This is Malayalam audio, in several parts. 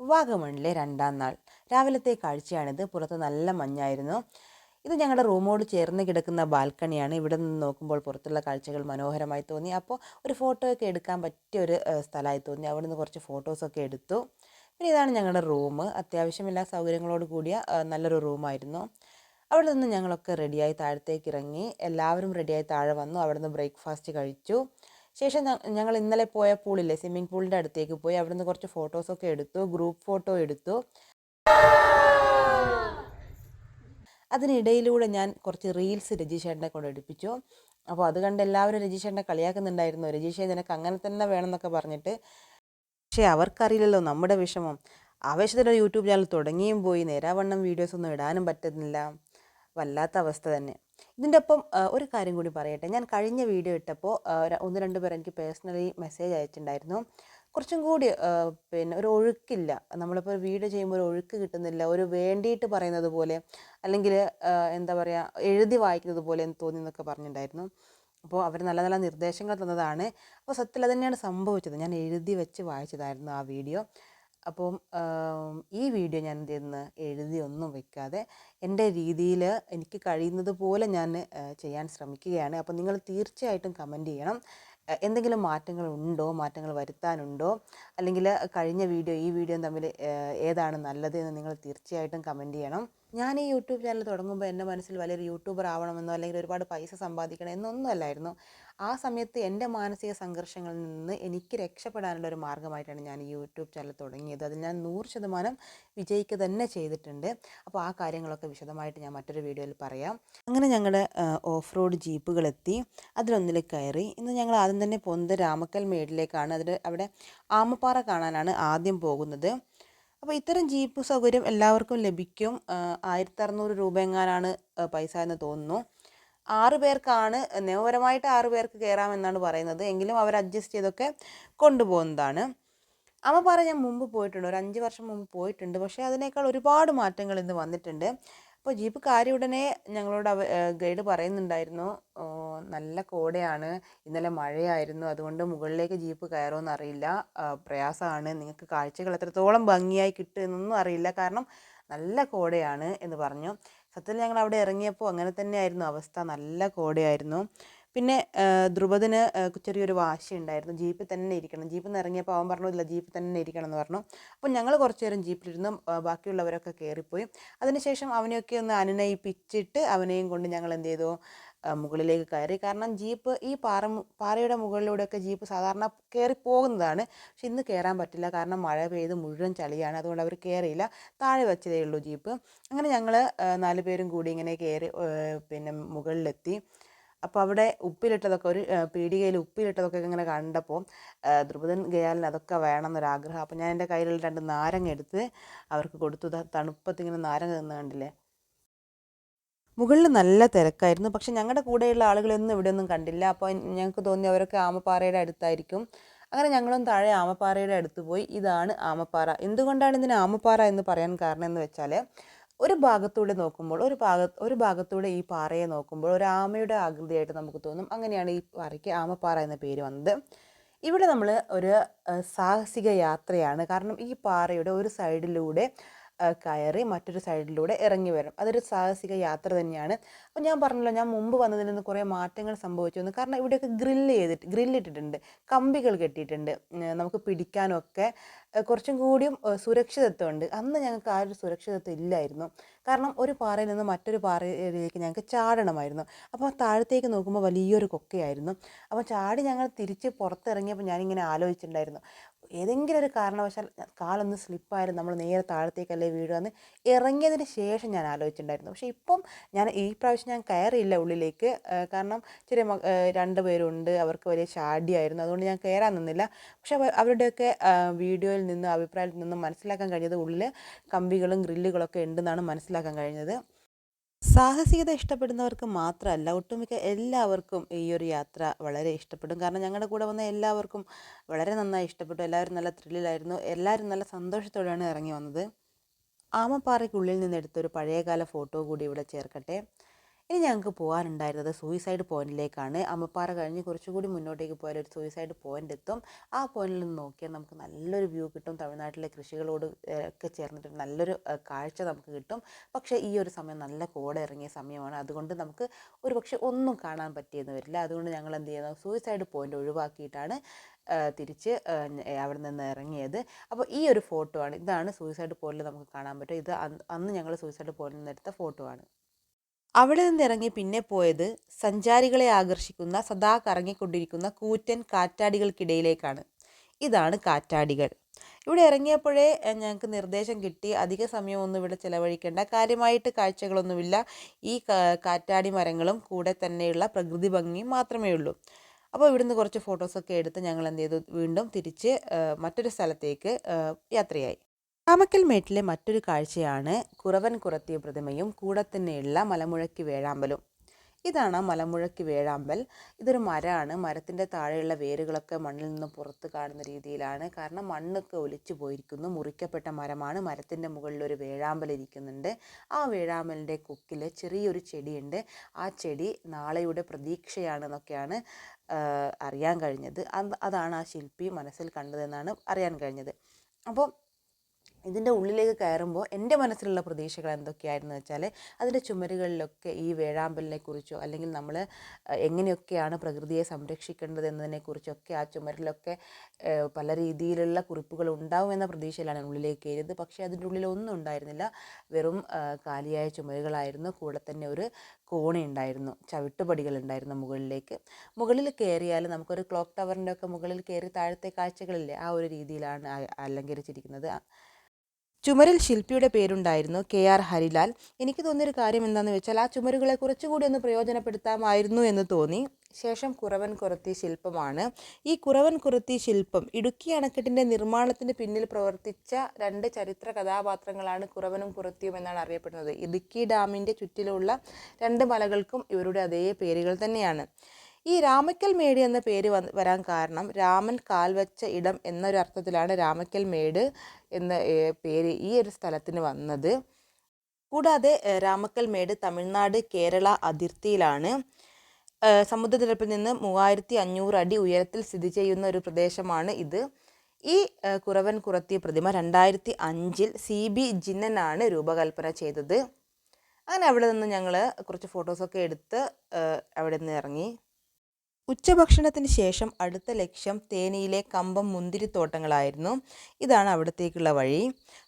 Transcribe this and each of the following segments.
വാഗമണിലെ രണ്ടാം നാൾ. രാവിലത്തെ കാഴ്ചയാണിത്. പുറത്ത് നല്ല മഞ്ഞായിരുന്നു. ഇത് ഞങ്ങളുടെ റൂമോട് ചേർന്ന് കിടക്കുന്ന ബാൽക്കണിയാണ്. ഇവിടെ നിന്ന് നോക്കുമ്പോൾ പുറത്തുള്ള കാഴ്ചകൾ മനോഹരമായി തോന്നി. അപ്പോൾ ഒരു ഫോട്ടോയൊക്കെ എടുക്കാൻ പറ്റിയ ഒരു സ്ഥലമായി തോന്നി. അവിടെ നിന്ന് കുറച്ച് ഫോട്ടോസൊക്കെ എടുത്തു. പിന്നെ ഇതാണ് ഞങ്ങളുടെ റൂം. അത്യാവശ്യം എല്ലാ സൗകര്യങ്ങളോട് കൂടിയ നല്ലൊരു റൂമായിരുന്നു. അവിടെ നിന്ന് ഞങ്ങളൊക്കെ റെഡിയായി താഴത്തേക്ക് ഇറങ്ങി. എല്ലാവരും റെഡിയായി താഴെ വന്നു. അവിടെ നിന്ന് ബ്രേക്ക്ഫാസ്റ്റ് കഴിച്ചു. ശേഷം ഞങ്ങൾ ഇന്നലെ പോയ പൂളില്ലേ സ്വിമ്മിംഗ് പൂളിന്റെ അടുത്തേക്ക് പോയി. അവിടെ നിന്ന് കുറച്ച് ഫോട്ടോസൊക്കെ എടുത്തു ഗ്രൂപ്പ് ഫോട്ടോ എടുത്തു. അതിനിടയിലൂടെ ഞാൻ കുറച്ച് റീൽസ് രജിഷേട്ടനെ കൊണ്ട് എടുപ്പിച്ചു. അപ്പോൾ അത് കണ്ട് എല്ലാവരും രജിഷേട്ടനെ കളിയാക്കുന്നുണ്ടായിരുന്നു. രജിഷേ നിനക്ക് അങ്ങനെ തന്നെ വേണമെന്നൊക്കെ പറഞ്ഞിട്ട്. പക്ഷേ അവർക്കറിയില്ലല്ലോ നമ്മുടെ വിഷമം. ആവേശത്തിന്റെ യൂട്യൂബ് ചാനൽ തുടങ്ങിയും പോയി നേരാവണ്ണം വീഡിയോസ് ഒന്നും ഇടാനും പറ്റുന്നില്ല. വല്ലാത്ത അവസ്ഥ തന്നെ. ഇതിന്റെ ഒപ്പം ഒരു കാര്യം കൂടി പറയട്ടെ. ഞാൻ കഴിഞ്ഞ വീഡിയോ ഇട്ടപ്പോൾ ഒന്ന് രണ്ട് പേർ എനിക്ക് പേഴ്സണലി മെസ്സേജ് അയച്ചിട്ടുണ്ടായിരുന്നു. കുറച്ചും കൂടി പിന്നെ ഒരു ഒഴുക്കില്ല. നമ്മളിപ്പോൾ വീഡിയോ ചെയ്യുമ്പോൾ ഒരു ഒഴുക്ക് കിട്ടുന്നില്ല. ഒരു വേണ്ടിയിട്ട് പറയുന്നത് പോലെ അല്ലെങ്കിൽ എന്താ പറയുക എഴുതി വായിക്കുന്നത് പോലെ എന്ന് തോന്നി എന്നൊക്കെ പറഞ്ഞിട്ടുണ്ടായിരുന്നു. അപ്പോൾ അവർ നല്ല നല്ല നിർദ്ദേശങ്ങൾ തന്നതാണ്. അപ്പോൾ സത്യത്തിൽ അത് തന്നെയാണ് സംഭവിച്ചത്. ഞാൻ എഴുതി വെച്ച് വായിച്ചതായിരുന്നു ആ വീഡിയോ. അപ്പം ഈ വീഡിയോ ഞാൻ എന്ത് ചെയ്യുന്നത് എഴുതി ഒന്നും വെക്കാതെ എന്റെ രീതിയിൽ എനിക്ക് കഴിയുന്നത് പോലെ ഞാൻ ചെയ്യാൻ ശ്രമിക്കുകയാണ്. അപ്പോൾ നിങ്ങൾ തീർച്ചയായിട്ടും കമന്റ് ചെയ്യണം. എന്തെങ്കിലും മാറ്റങ്ങൾ ഉണ്ടോ? മാറ്റങ്ങൾ വരുത്താനുണ്ടോ? അല്ലെങ്കിൽ കഴിഞ്ഞ വീഡിയോ ഈ വീഡിയോ തമ്മിൽ ഏതാണ് നല്ലത് എന്ന് നിങ്ങൾ തീർച്ചയായിട്ടും കമന്റ് ചെയ്യണം. ഞാൻ ഈ യൂട്യൂബ് ചാനൽ തുടങ്ങുമ്പോൾ എന്റെ മനസ്സിൽ വലിയൊരു യൂട്യൂബർ ആവണമെന്നോ അല്ലെങ്കിൽ ഒരുപാട് പൈസ സമ്പാദിക്കണം അല്ലായിരുന്നു. ആ സമയത്ത് എന്റെ മാനസിക സംഘർഷങ്ങളിൽ നിന്ന് എനിക്ക് രക്ഷപ്പെടാനുള്ള ഒരു മാർഗമായിട്ടാണ് ഞാൻ യൂട്യൂബ് ചാനൽ തുടങ്ങിയത്. അതിൽ ഞാൻ നൂറ് ശതമാനം വിജയിക്കുക തന്നെ ചെയ്തിട്ടുണ്ട്. അപ്പോൾ ആ കാര്യങ്ങളൊക്കെ വിശദമായിട്ട് ഞാൻ മറ്റൊരു വീഡിയോയിൽ പറയാം. അങ്ങനെ ഞങ്ങളുടെ ഓഫ് റോഡ് ജീപ്പുകളെത്തി. അതിലൊന്നിൽ കയറി. ഇന്ന് ഞങ്ങൾ ആദ്യം തന്നെ പോകുന്നത് രാമക്കൽ മേടിലേക്കാണ്. അതിൽ അവിടെ ആമപ്പാറ കാണാനാണ് ആദ്യം പോകുന്നത്. അപ്പോൾ ഇത്തരം ജീപ്പ് സൗകര്യം എല്ലാവർക്കും ലഭിക്കും. ആയിരത്തി അറുന്നൂറ് രൂപ എങ്ങാനാണ് പൈസ എന്ന് തോന്നുന്നു. ആറ് പേർക്കാണ് നിയമപരമായിട്ട് ആറ് പേർക്ക് കയറാമെന്നാണ് പറയുന്നത്. എങ്കിലും അവർ അഡ്ജസ്റ്റ് ചെയ്തൊക്കെ കൊണ്ടുപോകുന്നതാണ്. അമ്മ പറയാൻ ഞാൻ മുമ്പ് പോയിട്ടുണ്ട്. ഒരു അഞ്ച് വർഷം മുമ്പ് പോയിട്ടുണ്ട്. പക്ഷേ അതിനേക്കാൾ ഒരുപാട് മാറ്റങ്ങൾ ഇന്ന് വന്നിട്ടുണ്ട്. അപ്പോൾ ജീപ്പ് കാര്യം ഉടനെ ഞങ്ങളോട് അവ ഗൈഡ് പറയുന്നുണ്ടായിരുന്നു. നല്ല കോടയാണ്. ഇന്നലെ മഴയായിരുന്നു. അതുകൊണ്ട് മുകളിലേക്ക് ജീപ്പ് കയറുമെന്ന് അറിയില്ല. പ്രയാസമാണ്. നിങ്ങൾക്ക് കാഴ്ചകൾ എത്രത്തോളം ഭംഗിയായി കിട്ടുമെന്നൊന്നും അറിയില്ല. കാരണം നല്ല കോടയാണ് എന്ന് പറഞ്ഞു. സത്യത്തിൽ ഞങ്ങൾ അവിടെ ഇറങ്ങിയപ്പോൾ അങ്ങനെ തന്നെയായിരുന്നു അവസ്ഥ. നല്ല കോടയായിരുന്നു. പിന്നെ ധ്രുപതിന് ചെറിയൊരു വാശി ഉണ്ടായിരുന്നു ജീപ്പിൽ തന്നെ ഇരിക്കണം. ജീപ്പിൽ നിന്ന് ഇറങ്ങിയപ്പോൾ അവൻ പറഞ്ഞു ഇല്ല ജീപ്പിൽ തന്നെ ഇരിക്കണം എന്ന് പറഞ്ഞു. അപ്പോൾ ഞങ്ങൾ കുറച്ച് നേരം ജീപ്പിലിരുന്നു. ബാക്കിയുള്ളവരൊക്കെ കയറിപ്പോയി അതിനുശേഷം അവനെയൊക്കെ ഒന്ന് അനുനയിപ്പിച്ചിട്ട് അവനെയും കൊണ്ട് ഞങ്ങൾ എന്ത് ചെയ്തു? മുകളിലേക്ക് കയറി. കാരണം ജീപ്പ് ഈ പാറ പാറയുടെ മുകളിലൂടെയൊക്കെ ജീപ്പ് സാധാരണ കയറി പോകുന്നതാണ്. പക്ഷെ ഇന്ന് കയറാൻ പറ്റില്ല. കാരണം മഴ പെയ്ത് മുഴുവൻ ചളിയാണ്. അതുകൊണ്ട് അവർ കയറിയില്ല. താഴെ വെച്ചതേ ഉള്ളൂ ജീപ്പ്. അങ്ങനെ ഞങ്ങൾ നാല് പേരും കൂടി ഇങ്ങനെ കയറി പിന്നെ മുകളിലെത്തി. അപ്പോൾ അവിടെ ഉപ്പിലിട്ടതൊക്കെ ഒരു പീടികയിൽ ഉപ്പിലിട്ടതൊക്കെ ഇങ്ങനെ കണ്ടപ്പോൾ ദ്രുപദൻ ഗയാലിന് അതൊക്കെ വേണം എന്നൊരാഗ്രഹം അപ്പോൾ ഞാൻ എന്റെ കയ്യിലുള്ള രണ്ട് നാരങ്ങ എടുത്ത് അവർക്ക് കൊടുത്തു. തണുപ്പത്തിങ്ങനെ തണുപ്പത്ത് നാരങ്ങ തിന്ന് കണ്ടില്ലേ മുകളിൽ നല്ല തിരക്കായിരുന്നു. പക്ഷെ ഞങ്ങളുടെ കൂടെയുള്ള ആളുകളൊന്നും ഇവിടെ ഒന്നും കണ്ടില്ല. അപ്പോൾ ഞങ്ങൾക്ക് തോന്നി അവരൊക്കെ ആമപ്പാറയുടെ അടുത്തായിരിക്കും. അങ്ങനെ ഞങ്ങളും താഴെ ആമപ്പാറയുടെ അടുത്ത് പോയി. ഇതാണ് ആമപ്പാറ. എന്തുകൊണ്ടാണ് ഇതിന് ആമപ്പാറ എന്ന് പറയാൻ കാരണം എന്ന് വെച്ചാൽ ഒരു ഭാഗത്തൂടെ നോക്കുമ്പോൾ ഒരു ഭാഗ ഒരു ഭാഗത്തൂടെ ഈ പാറയെ നോക്കുമ്പോൾ ഒരു ആമയുടെ ആകൃതിയായിട്ട് നമുക്ക് തോന്നും. അങ്ങനെയാണ് ഈ പാറയ്ക്ക് ആമപ്പാറ എന്ന പേര് വന്നത്. ഇവിടെ നമ്മൾ ഒരു സാഹസിക യാത്രയാണ്. കാരണം ഈ പാറയുടെ ഒരു സൈഡിലൂടെ കയറി മറ്റൊരു സൈഡിലൂടെ ഇറങ്ങി വരും. അതൊരു സാഹസിക യാത്ര തന്നെയാണ്. അപ്പോൾ ഞാൻ പറഞ്ഞല്ലോ ഞാൻ മുമ്പ് വന്നതിൽ നിന്ന് കുറേ മാറ്റങ്ങൾ സംഭവിച്ചു എന്ന് കാരണം ഇവിടെയൊക്കെ ഗ്രില്ല് ചെയ്തിട്ട് ഗ്രില്ലിട്ടിട്ടുണ്ട് കമ്പികൾ കെട്ടിയിട്ടുണ്ട്. നമുക്ക് പിടിക്കാനൊക്കെ കുറച്ചും കൂടിയും സുരക്ഷിതത്വമുണ്ട്. അന്ന് ഞങ്ങൾക്ക് ആ ഒരു സുരക്ഷിതത്വം ഇല്ലായിരുന്നു. കാരണം ഒരു പാറയിൽ നിന്ന് മറ്റൊരു പാറയിലേക്ക് ഞങ്ങൾക്ക് ചാടണമായിരുന്നു. അപ്പോൾ താഴത്തേക്ക് നോക്കുമ്പോൾ വലിയൊരു കൊക്കയായിരുന്നു. അപ്പോൾ ചാടി ഞങ്ങൾ തിരിച്ച് പുറത്തിറങ്ങിയപ്പോൾ ഞാനിങ്ങനെ ആലോചിച്ചിട്ടുണ്ടായിരുന്നു. ഏതെങ്കിലും ഒരു കാരണവശാൽ കാലൊന്ന് സ്ലിപ്പായാലും നമ്മൾ നേരെ താഴത്തേക്കല്ലേ വീഴുകയെന്ന് ഇറങ്ങിയതിന് ശേഷം ഞാൻ ആലോചിച്ചിട്ടുണ്ടായിരുന്നു. പക്ഷേ ഇപ്പം ഞാൻ ഈ പ്രാവശ്യം ഞാൻ കയറിയില്ല ഉള്ളിലേക്ക്. കാരണം ചെറിയ രണ്ട് പേരുണ്ട്. അവർക്ക് വലിയ ചാടിയായിരുന്നു. അതുകൊണ്ട് ഞാൻ കയറാൻ നിന്നില്ല. പക്ഷേ അവരുടെയൊക്കെ വീഡിയോയിൽ നിന്ന് അഭിപ്രായത്തിൽ നിന്നും മനസ്സിലാക്കാൻ കഴിഞ്ഞത് ഉള്ളിൽ കമ്പികളും ഗ്രില്ലുകളൊക്കെ ഉണ്ടെന്നാണ് മനസ്സിലാക്കാൻ കഴിഞ്ഞത്. സാഹസികത ഇഷ്ടപ്പെടുന്നവർക്ക് മാത്രമല്ല ഒട്ടുമിക്ക എല്ലാവർക്കും ഈ ഒരു യാത്ര വളരെ ഇഷ്ടപ്പെടും. കാരണം ഞങ്ങളുടെ കൂടെ വന്ന എല്ലാവർക്കും വളരെ നന്നായി ഇഷ്ടപ്പെട്ടു. എല്ലാവരും നല്ല ത്രില്ലിലായിരുന്നു. എല്ലാവരും നല്ല സന്തോഷത്തോടെയാണ് ഇറങ്ങി വന്നത്. ആമപ്പാറയ്ക്കുള്ളിൽ നിന്ന് എടുത്തൊരു പഴയകാല ഫോട്ടോ കൂടി ഇവിടെ ചേർക്കട്ടെ. ഇനി ഞങ്ങൾക്ക് പോകാനുണ്ടായിരുന്നത് സൂയിസൈഡ് പോയിന്റിലേക്കാണ് അമ്മപ്പാറ കഴിഞ്ഞ് കുറച്ചുകൂടി മുന്നോട്ടേക്ക് പോയാൽ ഒരു സൂയിസൈഡ് പോയിന്റ് എത്തും. ആ പോയിന്റിൽ നിന്ന് നോക്കിയാൽ നമുക്ക് നല്ലൊരു വ്യൂ കിട്ടും. തമിഴ്നാട്ടിലെ കൃഷികളോട് ഒക്കെ ചേർന്നിട്ട് നല്ലൊരു കാഴ്ച നമുക്ക് കിട്ടും. പക്ഷേ ഈ ഒരു സമയം നല്ല കോട ഇറങ്ങിയ സമയമാണ്. അതുകൊണ്ട് നമുക്ക് ഒരു പക്ഷേ ഒന്നും കാണാൻ പറ്റിയെന്ന് വരില്ല. അതുകൊണ്ട് ഞങ്ങൾ എന്ത് ചെയ്യുന്നു? സൂയിസൈഡ് പോയിന്റ് ഒഴിവാക്കിയിട്ടാണ് തിരിച്ച് അവിടെ നിന്ന് ഇറങ്ങിയത്. അപ്പോൾ ഈ ഒരു ഫോട്ടോ ആണ്. ഇതാണ് സൂയിസൈഡ് പോയിന്റിൽ നമുക്ക് കാണാൻ പറ്റും. ഇത് അന്ന് ഞങ്ങൾ സൂയിസൈഡ് പോയിന്റിൽ നിന്ന് എടുത്ത ഫോട്ടോ ആണ്. അവിടെ നിന്ന് ഇറങ്ങി പിന്നെ പോയത് സഞ്ചാരികളെ ആകർഷിക്കുന്ന സദാ കറങ്ങിക്കൊണ്ടിരിക്കുന്ന കൂറ്റൻ കാറ്റാടികൾക്കിടയിലേക്കാണ്. ഇതാണ് കാറ്റാടികൾ. ഇവിടെ ഇറങ്ങിയപ്പോഴേ ഞങ്ങൾക്ക് നിർദ്ദേശം കിട്ടി. അധിക സമയമൊന്നും ഇവിടെ ചിലവഴിക്കേണ്ട. കാര്യമായിട്ട് കാഴ്ചകളൊന്നുമില്ല. ഈ കാറ്റാടി മരങ്ങളും കൂടെ തന്നെയുള്ള പ്രകൃതി ഭംഗിയും മാത്രമേ ഉള്ളൂ. അപ്പോൾ ഇവിടുന്ന് കുറച്ച് ഫോട്ടോസൊക്കെ എടുത്ത് ഞങ്ങൾ എന്ത് ചെയ്തു? വീണ്ടും തിരിച്ച് മറ്റൊരു സ്ഥലത്തേക്ക് യാത്രയായി. രാമക്കൽ മേട്ടിലെ മറ്റൊരു കാഴ്ചയാണ് കുറവൻ കുറത്തിയ പ്രതിമയും കൂടെ തന്നെയുള്ള മലമുഴക്കി വേഴാമ്പലും. ഇതാണ് മലമുഴക്കി വേഴാമ്പൽ. ഇതൊരു മരമാണ്. മരത്തിന്റെ താഴെയുള്ള വേരുകളൊക്കെ മണ്ണിൽ നിന്ന് പുറത്ത് കാണുന്ന രീതിയിലാണ്. കാരണം മണ്ണൊക്കെ ഒലിച്ചു പോയിരിക്കുന്നു. മുറിക്കപ്പെട്ട മരമാണ്. മരത്തിന്റെ മുകളിൽ ഒരു വേഴാമ്പൽ ഇരിക്കുന്നുണ്ട്. ആ വേഴാമ്പലിന്റെ കൊക്കിൽ ചെറിയൊരു ചെടിയുണ്ട്. ആ ചെടി നാളെയുടെ പ്രതീക്ഷയാണെന്നൊക്കെയാണ് അറിയാൻ കഴിഞ്ഞത്. അത് അതാണ് ആ ശില്പി മനസ്സിൽ കണ്ടതെന്നാണ് അറിയാൻ കഴിഞ്ഞത്. അപ്പോൾ ഇതിന്റെ ഉള്ളിലേക്ക് കയറുമ്പോൾ എന്റെ മനസ്സിലുള്ള പ്രതീക്ഷകൾ എന്തൊക്കെയായിരുന്നു വെച്ചാൽ അതിന്റെ ചുമരുകളിലൊക്കെ ഈ വേഴാമ്പലിനെ കുറിച്ചോ അല്ലെങ്കിൽ നമ്മൾ എങ്ങനെയൊക്കെയാണ് പ്രകൃതിയെ സംരക്ഷിക്കേണ്ടത് എന്നതിനെക്കുറിച്ചൊക്കെ ആ ചുമരിലൊക്കെ പല രീതിയിലുള്ള കുറിപ്പുകൾ ഉണ്ടാവും എന്ന പ്രതീക്ഷയിലാണ് ഉള്ളിലേക്ക് കയറിയത്. പക്ഷേ അതിന്റെ ഉള്ളിൽ ഒന്നും ഉണ്ടായിരുന്നില്ല. വെറും കാലിയായ ചുമരുകളായിരുന്നു. കൂടെ തന്നെ ഒരു കോണി ഉണ്ടായിരുന്നു. ചവിട്ടുപടികൾ ഉണ്ടായിരുന്നു മുകളിലേക്ക്. മുകളിൽ കയറിയാൽ നമുക്കൊരു ക്ലോക്ക് ടവറിന്റെ ഒക്കെ മുകളിൽ കയറി താഴത്തെ കാഴ്ചകളില്ലേ ആ ഒരു രീതിയിലാണ് അലങ്കരിച്ചിരിക്കുന്നത്. ചുമരിൽ ശില്പിയുടെ പേരുണ്ടായിരുന്നു കെ ആർ ഹരിലാൽ. എനിക്ക് തോന്നിയൊരു കാര്യം എന്താണെന്ന് വെച്ചാൽ ആ ചുമരുകളെ കുറച്ചുകൂടി ഒന്ന് പ്രയോജനപ്പെടുത്താമായിരുന്നു എന്ന് തോന്നി. ശേഷം കുറവൻ കുറത്തി ശില്പമാണ്. ഈ കുറവൻ കുറത്തി ശില്പം ഇടുക്കി അണക്കെട്ടിന്റെ നിർമ്മാണത്തിന് പിന്നിൽ പ്രവർത്തിച്ച രണ്ട് ചരിത്ര കഥാപാത്രങ്ങളാണ് കുറവനും കുറത്തിയും എന്നാണ് അറിയപ്പെടുന്നത്. ഇടുക്കി ഡാമിന്റെ ചുറ്റിലുള്ള രണ്ട് മലകൾക്കും ഇവരുടെ അതേ പേരുകൾ തന്നെയാണ്. ഈ രാമക്കൽ മേട് എന്ന പേര് വന്ന് വരാൻ കാരണം രാമൻ കാൽ വെച്ച ഇടം എന്നൊരു അർത്ഥത്തിലാണ് രാമക്കൽ മേട് എന്ന പേര് ഈ ഒരു സ്ഥലത്തിന് വന്നത്. കൂടാതെ രാമക്കൽ മേട് തമിഴ്നാട് കേരള അതിർത്തിയിലാണ്. സമുദ്രനിരപ്പിൽ നിന്ന് മൂവായിരത്തി അഞ്ഞൂറ് അടി ഉയരത്തിൽ സ്ഥിതി ചെയ്യുന്ന ഒരു പ്രദേശമാണ് ഇത്. ഈ കുറവൻ കുറത്തിയ പ്രതിമ രണ്ടായിരത്തി അഞ്ചിൽ സി ബി ജിന്നനാണ് രൂപകൽപ്പന ചെയ്തത്. അങ്ങനെ അവിടെ നിന്ന് ഞങ്ങൾ കുറച്ച് ഫോട്ടോസൊക്കെ എടുത്ത് അവിടെ നിന്ന് ഇറങ്ങി. ഉച്ചഭക്ഷണത്തിന് ശേഷം അടുത്ത ലക്ഷ്യം തേനിയിലെ കമ്പം മുന്തിരിത്തോട്ടങ്ങളായിരുന്നു ഇതാണ് അവിടത്തേക്കുള്ള വഴി.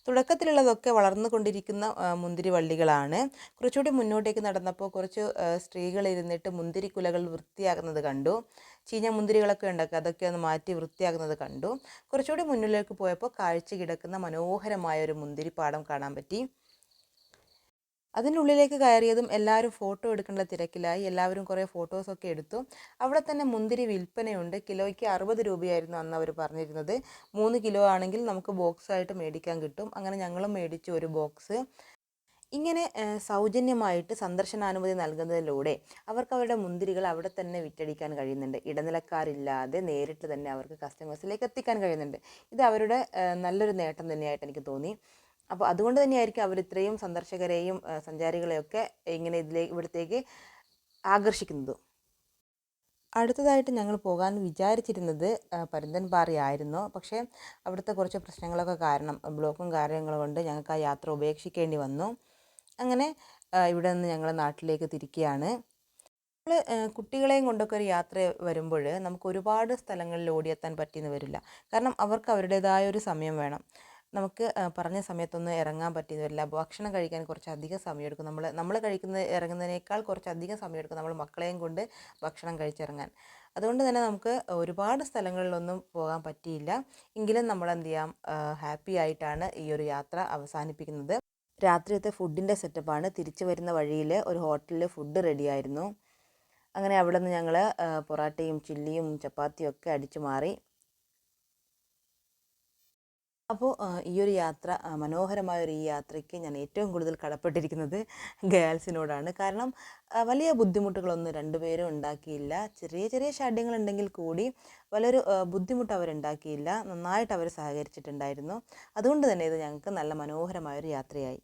തുടക്കത്തിലുള്ളതൊക്കെ വളർന്നുകൊണ്ടിരിക്കുന്ന മുന്തിരി വള്ളികളാണ്. കുറച്ചുകൂടി മുന്നോട്ടേക്ക് നടന്നപ്പോൾ കുറച്ച് സ്ത്രീകൾ ഇരുന്നിട്ട് മുന്തിരിക്കുലകൾ വൃത്തിയാക്കുന്നത് കണ്ടു. ചീഞ്ഞ മുന്തിരികളൊക്കെ ഉണ്ടാക്കുക അതൊക്കെ ഒന്ന് മാറ്റി വൃത്തിയാക്കുന്നത് കണ്ടു. കുറച്ചുകൂടി മുന്നിലേക്ക് പോയപ്പോൾ കാഴ്ച കിടക്കുന്ന മനോഹരമായ ഒരു മുന്തിരിപ്പാടം കാണാൻ പറ്റി. അതിനുള്ളിലേക്ക് കയറിയതും എല്ലാവരും ഫോട്ടോ എടുക്കേണ്ട തിരക്കിലായി. എല്ലാവരും കുറേ ഫോട്ടോസൊക്കെ എടുത്തു. അവിടെ തന്നെ മുന്തിരി വിൽപ്പനയുണ്ട്. കിലോയ്ക്ക് അറുപത് രൂപയായിരുന്നു അന്ന് അവർ പറഞ്ഞിരുന്നത്. മൂന്ന് കിലോ ആണെങ്കിൽ നമുക്ക് ബോക്സ് ആയിട്ട് മേടിക്കാൻ കിട്ടും. അങ്ങനെ ഞങ്ങളും മേടിച്ചു ഒരു ബോക്സ്. ഇങ്ങനെ സൗജന്യമായിട്ട് സന്ദർശനാനുമതി നൽകുന്നതിലൂടെ അവർക്ക് അവരുടെ മുന്തിരികൾ അവിടെ തന്നെ വിറ്റടിക്കാൻ കഴിയുന്നുണ്ട്. ഇടനിലക്കാരില്ലാതെ നേരിട്ട് തന്നെ അവർക്ക് കസ്റ്റമേഴ്സിലേക്ക് എത്തിക്കാൻ കഴിയുന്നുണ്ട്. ഇത് അവരുടെ നല്ലൊരു നേട്ടം തന്നെയായിട്ട് എനിക്ക് തോന്നി. അപ്പോൾ അതുകൊണ്ട് തന്നെയായിരിക്കും അവർ ഇത്രയും സന്ദർശകരെയും സഞ്ചാരികളെയൊക്കെ ഇങ്ങനെ ഇതിലേക്ക് ഇവിടത്തേക്ക് ആകർഷിക്കുന്നത്. അടുത്തതായിട്ട് ഞങ്ങൾ പോകാൻ വിചാരിച്ചിരുന്നത് പരുന്തൻപാറയായിരുന്നു പക്ഷേ അവിടുത്തെ കുറച്ച് പ്രശ്നങ്ങളൊക്കെ കാരണം ബ്ലോക്കും കാര്യങ്ങളും കൊണ്ട് ഞങ്ങൾക്ക് ആ യാത്ര ഉപേക്ഷിക്കേണ്ടി വന്നു. അങ്ങനെ ഇവിടെ നിന്ന് ഞങ്ങൾ നാട്ടിലേക്ക് തിരിക്കുകയാണ്. നമ്മൾ കുട്ടികളെയും കൊണ്ടൊക്കെ ഒരു യാത്ര വരുമ്പോൾ നമുക്ക് ഒരുപാട് സ്ഥലങ്ങളിൽ ഓടിയെത്താൻ പറ്റിയെന്ന് വരില്ല. കാരണം അവർക്ക് അവരുടേതായ ഒരു സമയം വേണം. നമുക്ക് പറഞ്ഞ സമയത്തൊന്നും ഇറങ്ങാൻ പറ്റിയെന്ന് വരില്ല ഭക്ഷണം കഴിക്കാൻ കുറച്ച് അധികം സമയമെടുക്കും. നമ്മൾ നമ്മൾ കഴിക്കുന്ന ഇറങ്ങുന്നതിനേക്കാൾ അധികം സമയമെടുക്കും നമ്മൾ മക്കളെയും കൊണ്ട് ഭക്ഷണം കഴിച്ചിറങ്ങാൻ. അതുകൊണ്ട് തന്നെ നമുക്ക് ഒരുപാട് സ്ഥലങ്ങളിലൊന്നും പോകാൻ പറ്റിയില്ല. എങ്കിലും നമ്മൾ എന്ത് ചെയ്യാം ഹാപ്പി ആയിട്ടാണ് ഈ ഒരു യാത്ര അവസാനിപ്പിക്കുന്നത്. രാത്രിയത്തെ ഫുഡിന്റെ സെറ്റപ്പാണ്. തിരിച്ചു വരുന്ന വഴിയിൽ ഒരു ഹോട്ടലിൽ ഫുഡ് റെഡിയായിരുന്നു. അങ്ങനെ അവിടെ നിന്ന് ഞങ്ങൾ പൊറാട്ടയും ചില്ലിയും ചപ്പാത്തിയും ഒക്കെ അടിച്ചു മാറി. അപ്പോൾ ഈ ഒരു യാത്ര മനോഹരമായ ഒരു ഈ യാത്രയ്ക്ക് ഞാൻ ഏറ്റവും കൂടുതൽ കടപ്പെട്ടിരിക്കുന്നത് ഗേൾസിനോടാണ്. കാരണം വലിയ ബുദ്ധിമുട്ടുകളൊന്നും രണ്ടുപേരും ഉണ്ടാക്കിയില്ല. ചെറിയ ചെറിയ ഷാഢ്യങ്ങളുണ്ടെങ്കിൽ കൂടി വലിയൊരു ബുദ്ധിമുട്ട് അവരുണ്ടാക്കിയില്ല. നന്നായിട്ട് അവർ സഹകരിച്ചിട്ടുണ്ടായിരുന്നു. അതുകൊണ്ട് തന്നെ ഇത് ഞങ്ങൾക്ക് നല്ല മനോഹരമായൊരു യാത്രയായി.